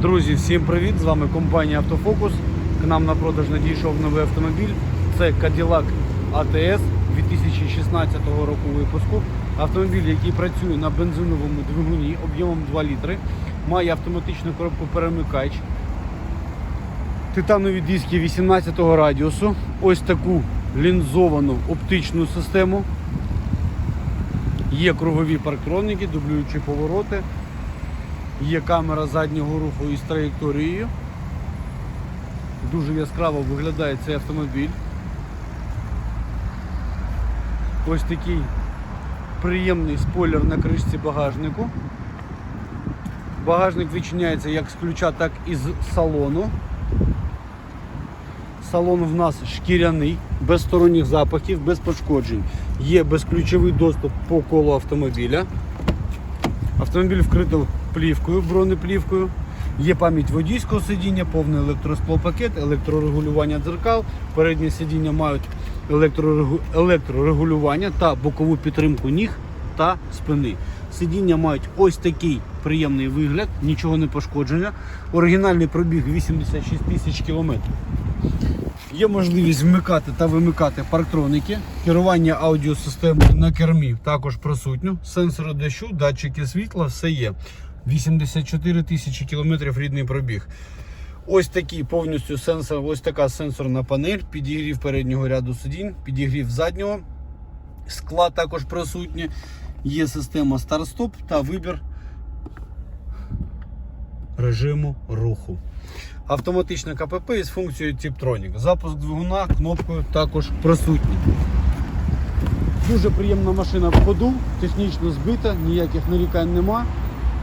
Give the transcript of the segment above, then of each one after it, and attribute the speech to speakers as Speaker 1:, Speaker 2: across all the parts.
Speaker 1: Друзі, всім привіт! З вами компанія Автофокус. К нам на продаж надійшов новий автомобіль. Це Cadillac ATS 2016 року випуску. Автомобіль, який працює на бензиновому двигуні об'ємом 2 літри, має автоматичну коробку перемикач, титанові диски 18 радіусу, ось таку лінзовану оптичну систему. Є кругові парктроники, дублюючі повороти. Є камера заднього руху із траєкторією. Дуже яскраво виглядає цей автомобіль. Ось такий приємний спойлер на кришці багажнику. Багажник відчиняється як з ключа, так і з салону. Салон в нас шкіряний, без сторонніх запахів, без пошкоджень. Є безключовий доступ по колу автомобіля. Автомобіль вкрито плівкою, бронеплівкою. Є пам'ять водійського сидіння, повний електросклопакет, електрорегулювання дзеркал. Передні сидіння мають електрорегу- електрорегулювання та бокову підтримку ніг та спини. Сидіння мають ось такий приємний вигляд, нічого не пошкодження. Оригінальний пробіг 86 тисяч кілометрів. Є можливість вмикати та вимикати парктроники, керування аудіосистемою на кермі також присутньо. Сенсори дощу, датчики світла, все є. 84 тисячі кілометрів рідний пробіг. Ось такий повністю сенсор, ось така сенсорна панель, підігрів переднього ряду сидінь, підігрів заднього. Скла також присутні. Є система старт-стоп та вибір режиму руху. Автоматичне КПП із функцією Tiptronic. Запуск двигуна кнопкою також присутній. Дуже приємна машина в ходу, технічно збита, ніяких нарікань нема.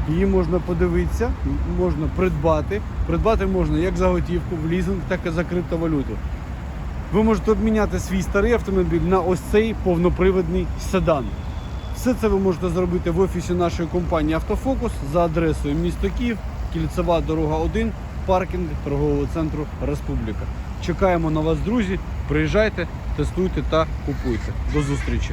Speaker 1: Її можна подивитися, можна придбати. Придбати можна як за готівку, в лізинг, так і за криптовалюту. Ви можете обміняти свій старий автомобіль на ось цей повноприводний седан. Все це ви можете зробити в офісі нашої компанії Автофокус за адресою місто Київ, кільцева дорога 1, паркінг торгового центру Республіка. Чекаємо на вас, друзі. Приїжджайте, тестуйте та купуйте. До зустрічі!